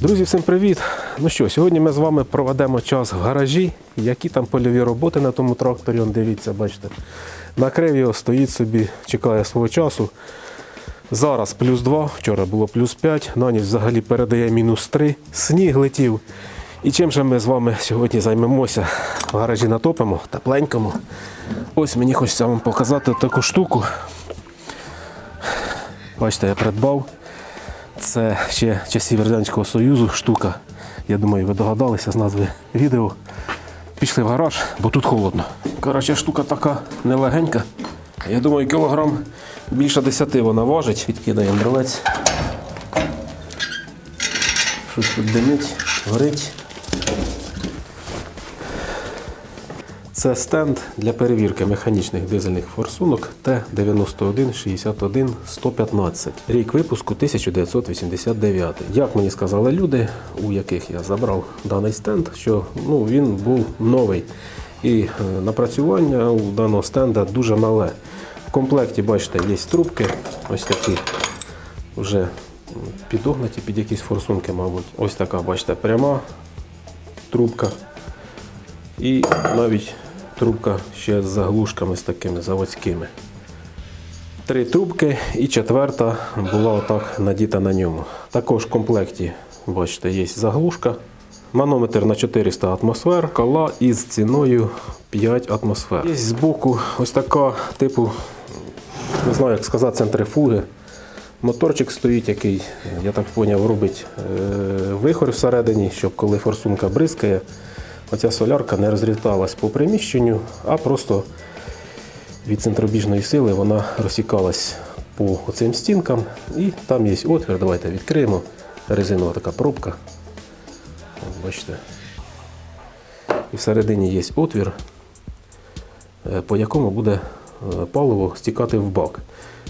Друзі, всім привіт! Ну що, сьогодні ми з вами проведемо час в гаражі. Які там польові роботи на тому тракторі, он дивіться, бачите. Накрив його, стоїть собі, чекає свого часу. Зараз плюс 2, вчора було плюс 5, на ніч взагалі передає мінус 3, сніг летів. І чим же ми з вами сьогодні займемося? В гаражі натопимо, тепленькому. Ось мені хочеться вам показати таку штуку. Бачите, я придбав. Це ще часів Радянського Союзу штука. Я думаю, ви догадалися з назви відео. Пішли в гараж, бо тут холодно. Коротше, штука така нелегенька. Я думаю, кілограм більше 10 вона важить. Підкидаємо дровець. Щось тут димить, горить. Це стенд для перевірки механічних дизельних форсунок Т-91-61-115. Рік випуску 1989. Як мені сказали люди, у яких я забрав даний стенд, що ну, він був новий. І е, напрацювання у даного стенда дуже мале. В комплекті, бачите, є трубки, ось такі вже м, підогнаті під якісь форсунки, мабуть. Ось така, бачите, пряма трубка. І навіть трубка ще з заглушками з такими заводськими. Три трубки і четверта була отак надіта на ньому. Також в комплекті, бачите, є заглушка. Манометр на 400 атмосфер, кола із ціною 5 атмосфер. Є збоку ось така типу, не знаю, як сказати, центрифуги. Моторчик стоїть, який, я так зрозумів, робить е, вихор всередині, щоб коли форсунка бризкає, оця солярка не розліталась по приміщенню, а просто від центробіжної сили вона розсікалась по оцим стінкам. І там є отвір. Давайте відкриємо. Резинова така пробка. Бачите. І всередині є отвір, е, по якому буде е, паливо стікати в бак.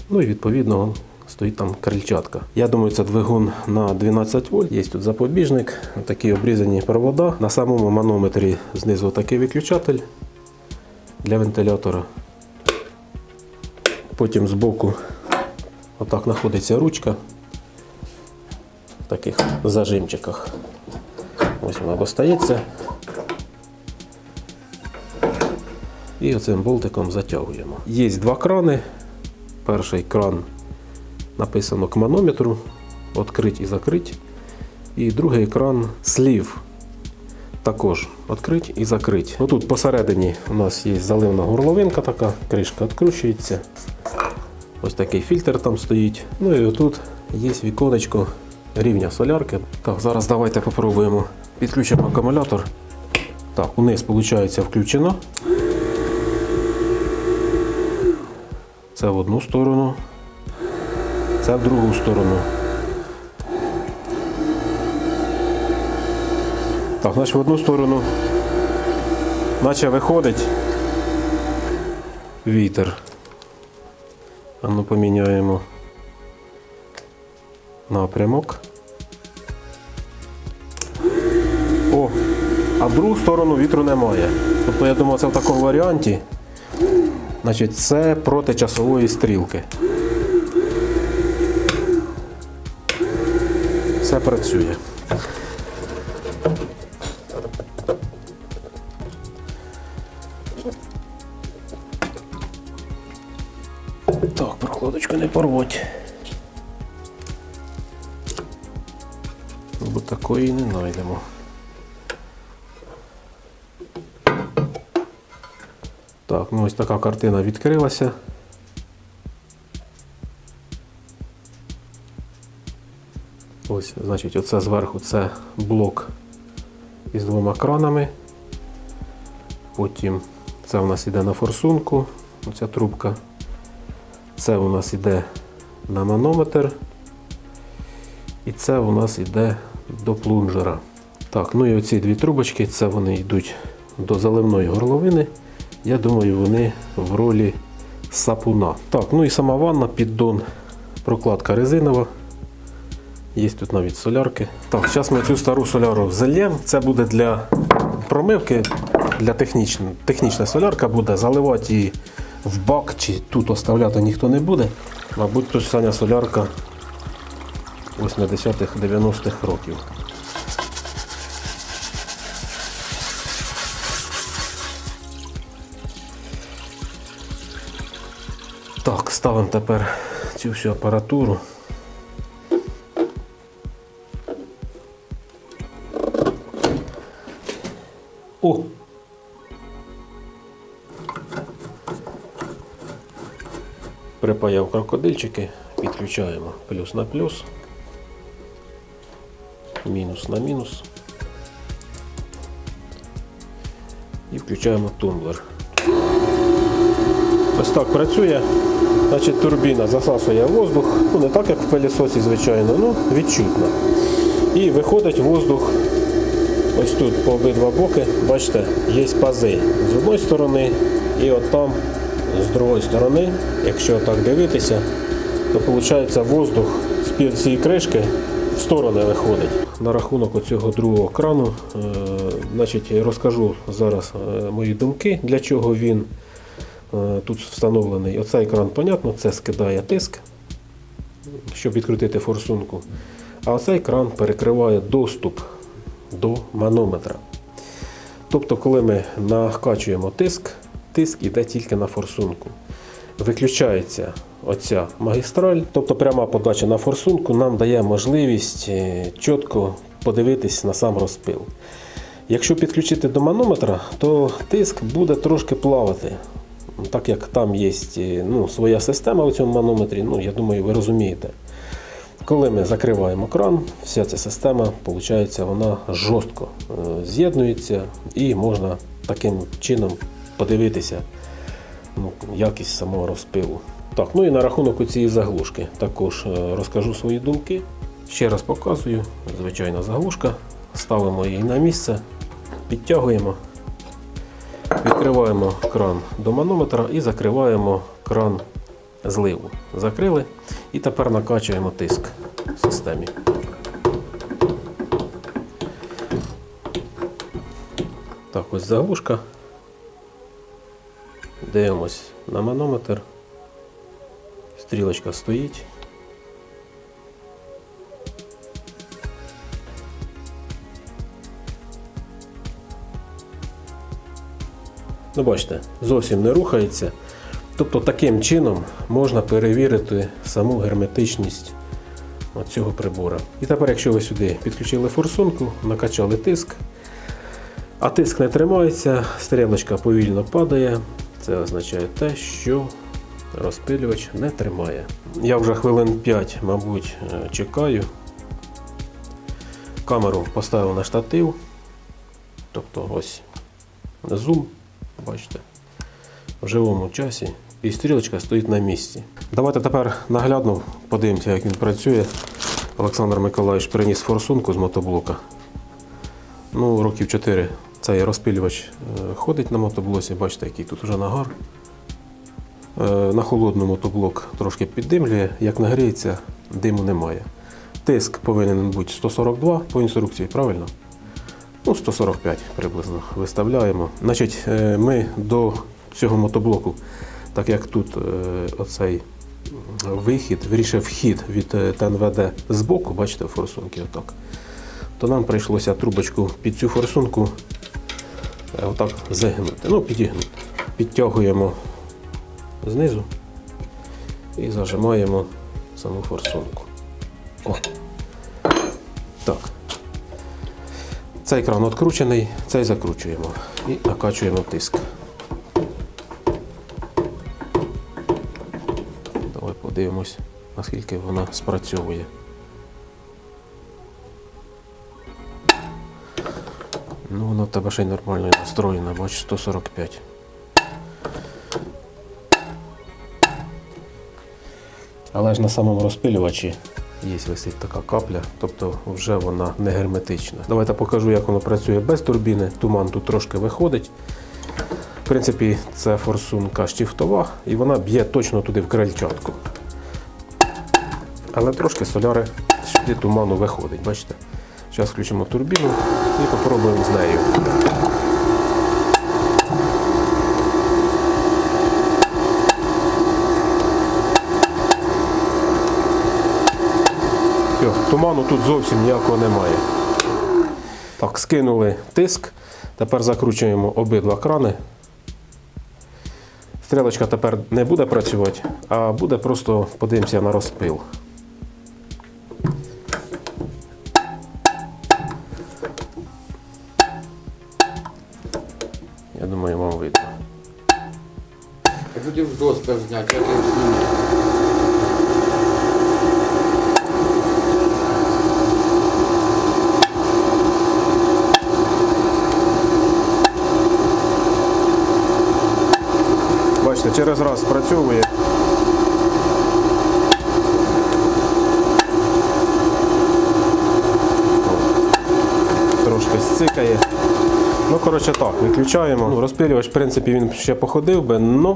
Ну і відповідно стоїть там крильчатка. Я думаю, це двигун на 12 вольт. Є тут запобіжник, такі обрізані провода. На самому манометрі знизу такий виключатель для вентилятора. Потім збоку отак знаходиться ручка в таких зажимчиках. Ось вона достається. І оцим болтиком затягуємо. Є два крани. Перший кран написано к манометру, відкрить і закрить. І другий екран слів. Також відкрить і закрить. Отут посередині у нас є заливна горловинка така, кришка відкручується. Ось такий фільтр там стоїть. Ну і отут є віконечко рівня солярки. Так, зараз давайте попробуємо. Підключимо акумулятор. Так, униз виходить включено. Це в одну сторону. Це в другу сторону. Так, значить в одну сторону. Наче виходить вітер. А ну поміняємо напрямок. О, а в другу сторону вітру немає. Тобто я думаю, це в такому варіанті. Значить, це проти часової стрілки. Все працює. Так, прокладочку не порвать. Бо такої не знайдемо. Так, ну ось така картина відкрилася. Ось, значить, оце зверху це блок із двома кранами. Потім це у нас іде на форсунку, оця трубка. Це у нас іде на манометр. І це у нас іде до плунжера. Так, ну і оці дві трубочки, це вони йдуть до заливної горловини. Я думаю, вони в ролі сапуна. Так, ну і сама ванна, піддон, прокладка резинова. Є тут навіть солярки. Так, Зараз ми цю стару соляру зальємо. Це буде для промивки, для технічної. технічна солярка буде, заливати її в бак чи тут оставляти ніхто не буде. Мабуть, тут Саня солярка 80-х, 90-х років. Так, ставимо тепер цю всю апаратуру. О! Припаяв крокодильчики, підключаємо плюс на плюс, мінус на мінус. І включаємо тумблер. Ось так працює. Значить, турбіна засасує воздух, ну не так, як в пилісосі, звичайно, ну відчутно. І виходить воздух ось тут по обидва боки, бачите, є пази з одної сторони і от там з другої сторони. Якщо так дивитися, то виходить воздух з під цієї кришки в сторони виходить. На рахунок оцього другого крану, е, значить, розкажу зараз е, мої думки, для чого він е, тут встановлений. Оцей кран, понятно, це скидає тиск, щоб відкрутити форсунку. А оцей кран перекриває доступ до манометра. Тобто, коли ми накачуємо тиск, тиск іде тільки на форсунку. Виключається оця магістраль, тобто пряма подача на форсунку нам дає можливість е, чітко подивитись на сам розпил. Якщо підключити до манометра, то тиск буде трошки плавати. Так як там є е, ну, своя система у цьому манометрі, ну, я думаю, ви розумієте. Коли ми закриваємо кран, вся ця система, виходить, вона жорстко е, з'єднується і можна таким чином подивитися ну, якість самого розпилу. Так, ну і на рахунок цієї заглушки також е, розкажу свої думки. Ще раз показую, звичайна заглушка. Ставимо її на місце, підтягуємо, відкриваємо кран до манометра і закриваємо кран зливу. Закрили і тепер накачуємо тиск в системі. Так, ось заглушка. Дивимось на манометр. Стрілочка стоїть. Ну, бачите, зовсім не рухається. Тобто таким чином можна перевірити саму герметичність цього прибора. І тепер, якщо ви сюди підключили форсунку, накачали тиск, а тиск не тримається, стрілочка повільно падає. Це означає те, що розпилювач не тримає. Я вже хвилин 5, мабуть, е, чекаю. Камеру поставив на штатив. Тобто ось зум, бачите, в живому часі. І стрілочка стоїть на місці. Давайте тепер наглядно подивимося, як він працює. Олександр Миколаївич приніс форсунку з мотоблока. Ну, років 4 цей розпилювач е, ходить на мотоблоці, бачите, який тут вже нагар. Е, На холодну мотоблок трошки піддимлює, як нагріється, диму немає. Тиск повинен бути 142 по інструкції, правильно? Ну, 145 приблизно виставляємо. Значить, е, ми до цього мотоблоку, так як тут е, оцей вихід, вирішив вхід від е, ТНВД з боку, бачите, форсунки отак, то нам прийшлося трубочку під цю форсунку е, отак загнути, ну, підігнути. Підтягуємо знизу і зажимаємо саму форсунку. О. Так. Цей кран відкручений, цей закручуємо і накачуємо тиск. Давай подивимось, наскільки вона спрацьовує. Ну, вона в тебе ще й нормально настроєна, бач, 145. Але ж на самому розпилювачі є висить така капля, тобто вже вона не герметична. Давайте покажу, як воно працює без турбіни. Туман тут трошки виходить. В принципі, це форсунка штифтова і вона б'є точно туди в крильчатку. Але трошки соляри сюди туману виходить, бачите? Зараз включимо турбіну і попробуємо з нею. Туману тут зовсім ніякого немає. Так, скинули тиск. Тепер закручуємо обидва крани. Стрілочка тепер не буде працювати, а буде просто подивимося на розпил. Через раз спрацьовує. Трошки зцикає. Ну, коротше так, виключаємо. Ну, розпилювач, в принципі, він ще походив би, але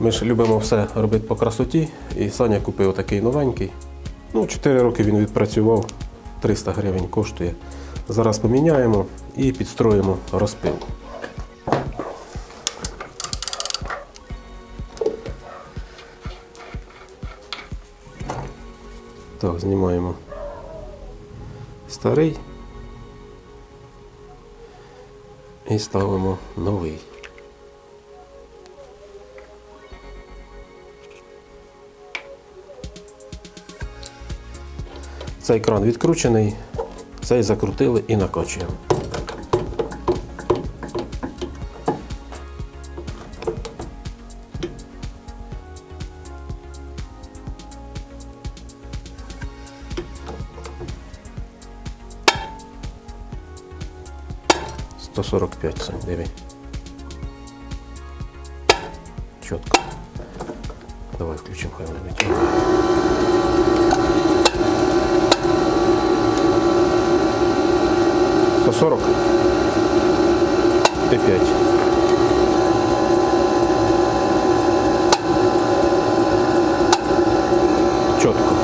ми ж любимо все робити по красоті. І Саня купив такий новенький. Ну, 4 роки він відпрацював, 300 гривень коштує. Зараз поміняємо і підстроїмо розпил. Так, знімаємо старий і ставимо новий. Цей кран відкручений, цей закрутили і накачуємо. Сто сорок п'ять Сань, диви. Чітко. Давай включимо, хай сорок і п'ять. Чітко.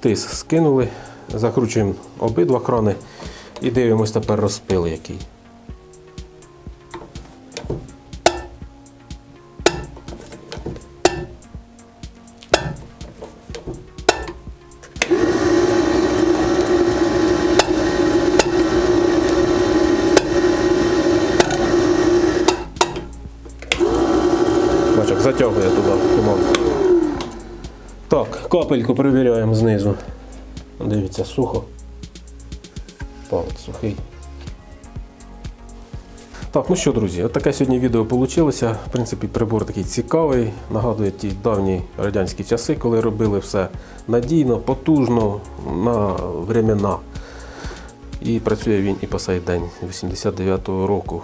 Тиск скинули, закручуємо обидва крани і дивимось тепер розпил який. Бачок затягує туди туман. Так, капельку перевіряємо знизу. Дивіться, сухо. Сухий. Так, ну що, друзі, от таке сьогодні відео вийшло. В принципі, прибор такий цікавий. Нагадує ті давні радянські часи, коли робили все надійно, потужно, на времена. І працює він і по сей день, 89-го року.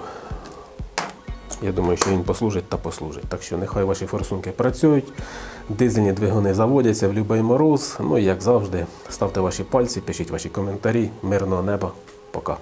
Я думаю, що він послужить та послужить. Так що нехай ваші форсунки працюють, дизельні двигуни заводяться в будь-який мороз. Ну і як завжди, ставте ваші пальці, пишіть ваші коментарі. Мирного неба. Пока.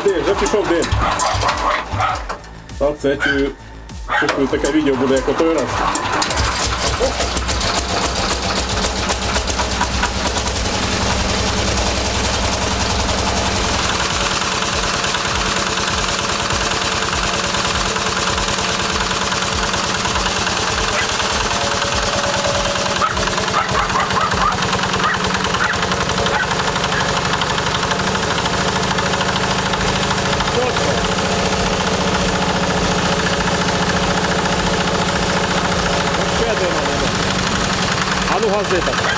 О, дим, вже пішов дим. А це чую. Таке відео буде як отой раз. А ну гази так.